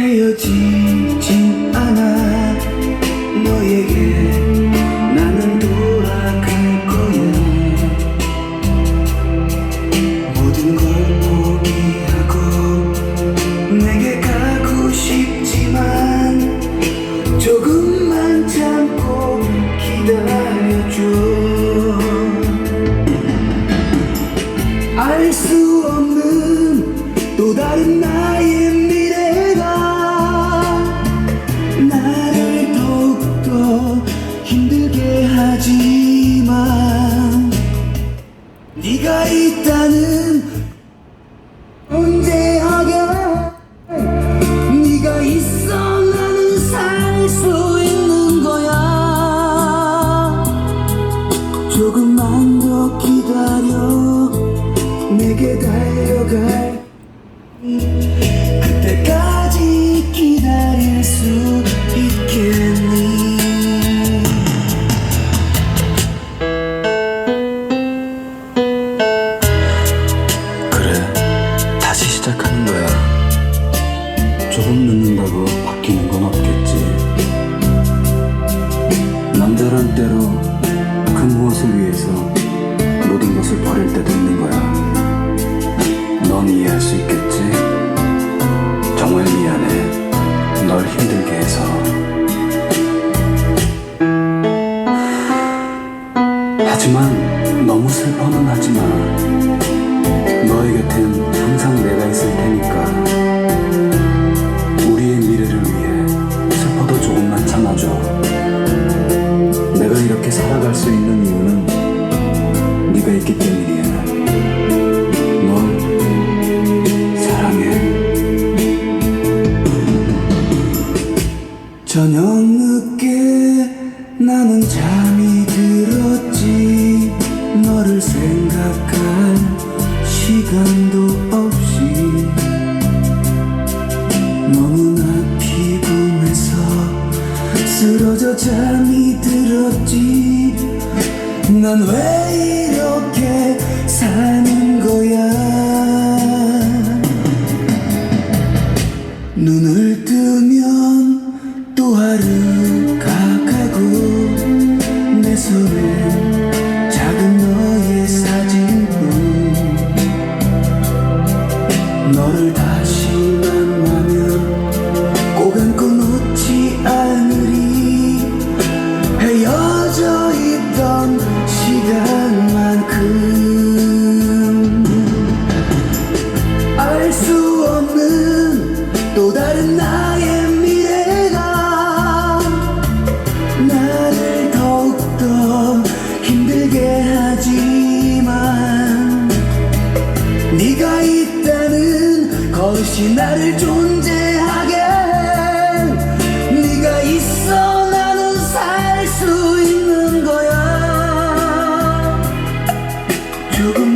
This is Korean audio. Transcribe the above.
헤어지진 않아. 너에게 나는 돌아갈 거야. 모든 걸 포기하고 내게 가고 싶지만 조금만 참고 기다려줘. 알수 조금만 더 기다려. 내게 달려갈 그때까지 기다릴 수 있겠니? 그래 다시 시작하는 거야. 조금 늦는다고 바뀌는 건 없겠지. 때로 그 무엇을 위해서 모든 것을 버릴 때도 있는 거야? 넌 이해할 수 있겠지? 정말 미안해. 널 힘들게 해서. 하지만 너무 슬퍼는 하지 마. 너의 곁엔 네가 있기 때문이야. 널 사랑해. 저녁 늦게 나는 잠이 들었지. 너를 생각할 시간도 없이 너무나 피곤해서 쓰러져 잠이 들었지 난왜 이렇게 사는 거야? 눈을 뜨면 또 하루가 가고 내 손엔 작은 너의 사진뿐. 너를 다 네가 있다는 것이 나를 존재